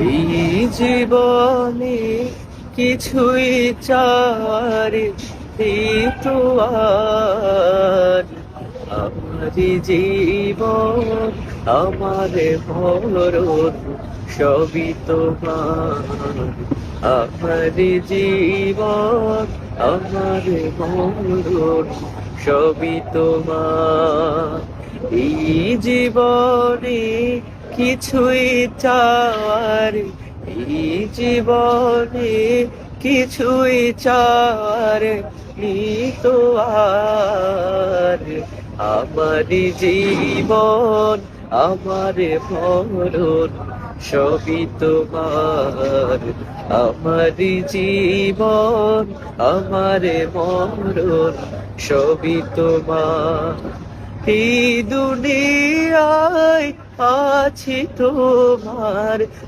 এই জীবনে কিছুই চার তো আমার জীবন, আমার মরণ, সবই তোমার। আমার জীবন, আমার মরণ, সবই তোমার। এই জীবনে কিছুই চার এই জীবনে, কিছুই চার তো আর। আমার জীবন, আমার মরণ, সবই তোমার। আমার জীবন, আমার মরণ, সবই তোমার। এই দুনিয়ায় আছি তোমার